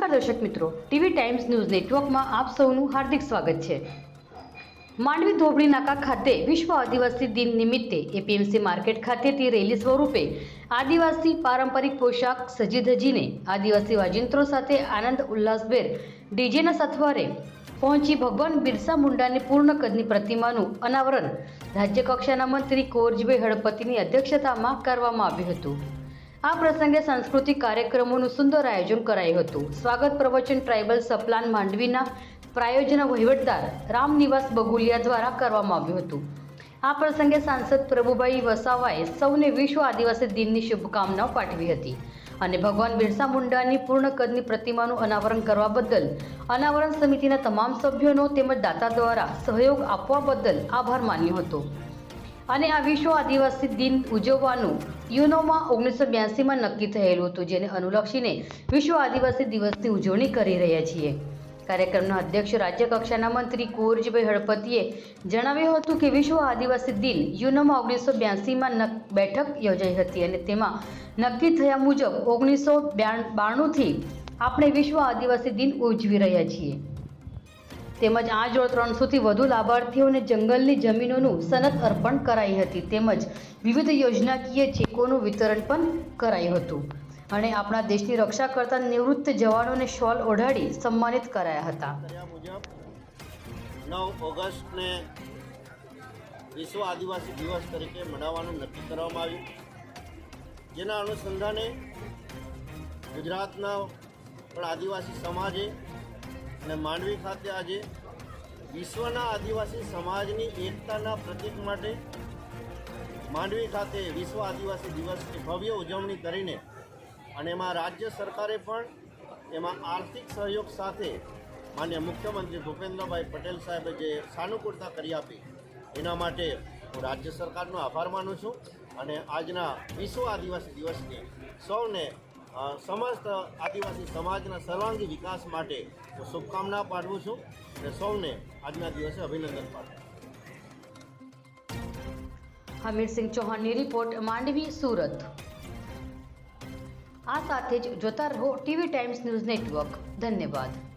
નમસ્કાર દર્શક મિત્રો. ટીવી ટાઈમ્સ ન્યૂઝ નેટવર્કમાં આપ સૌનું હાર્દિક સ્વાગત છે. માંડવી ધોબળી નાકા ખાતે વિશ્વ આદિવાસી દિન નિમિત્તે એપીએમસી માર્કેટ ખાતેથી રેલી સ્વરૂપે આદિવાસી પારંપરિક પોશાક સજી ધજીને આદિવાસી વાજિંત્રો સાથે આનંદ ઉલ્લાસભેર ડીજેના સથવારે પહોંચી ભગવાન બિરસા મુંડાની પૂર્ણ કદની પ્રતિમાનું અનાવરણ રાજ્યકક્ષાના મંત્રી કોરજીભાઈ હળપતિની અધ્યક્ષતામાં કરવામાં આવ્યું હતું. આ પ્રસંગે સાંસ્કૃતિક કાર્યક્રમોનું સુંદર આયોજન કરાયું હતું. સ્વાગત પ્રવચન ટ્રાઇબલ સપ્લાન માંડવીના પ્રાયોજન વહીવટદાર રામનિવાસ બગુલિયા દ્વારા કરવામાં આવ્યું હતું. આ પ્રસંગે સાંસદ પ્રભુભાઈ વસાવાએ સૌને વિશ્વ આદિવાસી દિનની શુભકામનાઓ પાઠવી હતી અને ભગવાન બિરસા મુંડાની પૂર્ણ કદની પ્રતિમાનું અનાવરણ કરવા બદલ અનાવરણ સમિતિના તમામ સભ્યોનો તેમજ દાતા દ્વારા સહયોગ આપવા બદલ આભાર માન્યો હતો. અને આ વિશ્વ આદિવાસી દિન ઉજવવાનું યુનોમાં ઓગણીસો બ્યાસીમાં નક્કી થયેલું હતું, જેને અનુલક્ષીને વિશ્વ આદિવાસી દિવસની ઉજવણી કરી રહ્યા છીએ. કાર્યક્રમના અધ્યક્ષ રાજ્ય કક્ષાના મંત્રી કુંવરજીભાઈ હળપતિએ જણાવ્યું હતું કે વિશ્વ આદિવાસી દિન યુનોમાં ઓગણીસો બ્યાસીમાં બેઠક યોજાઈ હતી અને તેમાં નક્કી થયા મુજબ ઓગણીસો બાણુંથી આપણે વિશ્વ આદિવાસી દિન ઉજવી રહ્યા છીએ. તેમજ આ જોડ ત્રણસોથી વધુ લાભાર્થીઓને જંગલની જમીનોનું સનદ અર્પણ કરાઈ હતી. તેમજ વિવિધ યોજનાકીય ચેકોનું વિતરણ પણ કરાયું હતું. અને આપણા દેશની રક્ષા કરતા નિવૃત્ત જવાનોને શોલ ઓઢાડી સન્માનિત કરાયા હતા. નવ ઓગસ્ટને વિશ્વ આદિવાસી દિવસ તરીકે મનાવવાનું નક્કી કરવામાં આવ્યું. જેના અનુસંધાને ગુજરાતના પણ આદિવાસી સમાજે અને માંડવી ખાતે આજે વિશ્વના આદિવાસી સમાજની એકતાના પ્રતીક માટે માંડવી ખાતે વિશ્વ આદિવાસી દિવસની ભવ્ય ઉજવણી કરીને અને એમાં રાજ્ય સરકારે પણ એમાં આર્થિક સહયોગ સાથે માન્ય મુખ્યમંત્રી ભૂપેન્દ્રભાઈ પટેલ સાહેબે જે સાનુકૂળતા કરી આપી, એના માટે હું રાજ્ય સરકારનો આભાર માનું છું અને આજના વિશ્વ આદિવાસી દિવસની સૌને સમસ્ત આદિવાસી સમાજના સર્વાંગી વિકાસ માટે હું શુભકામના પાઠવું છું અને સૌને આજના દિવસે અભિનંદન પાઠવું હમીરસિંહ ચૌહાણની રિપોર્ટ માંડવી, સુરત. આ સાથે જ જોતા રહો ટીવી ટાઈમ્સ ન્યૂઝ નેટવર્ક. ધન્યવાદ.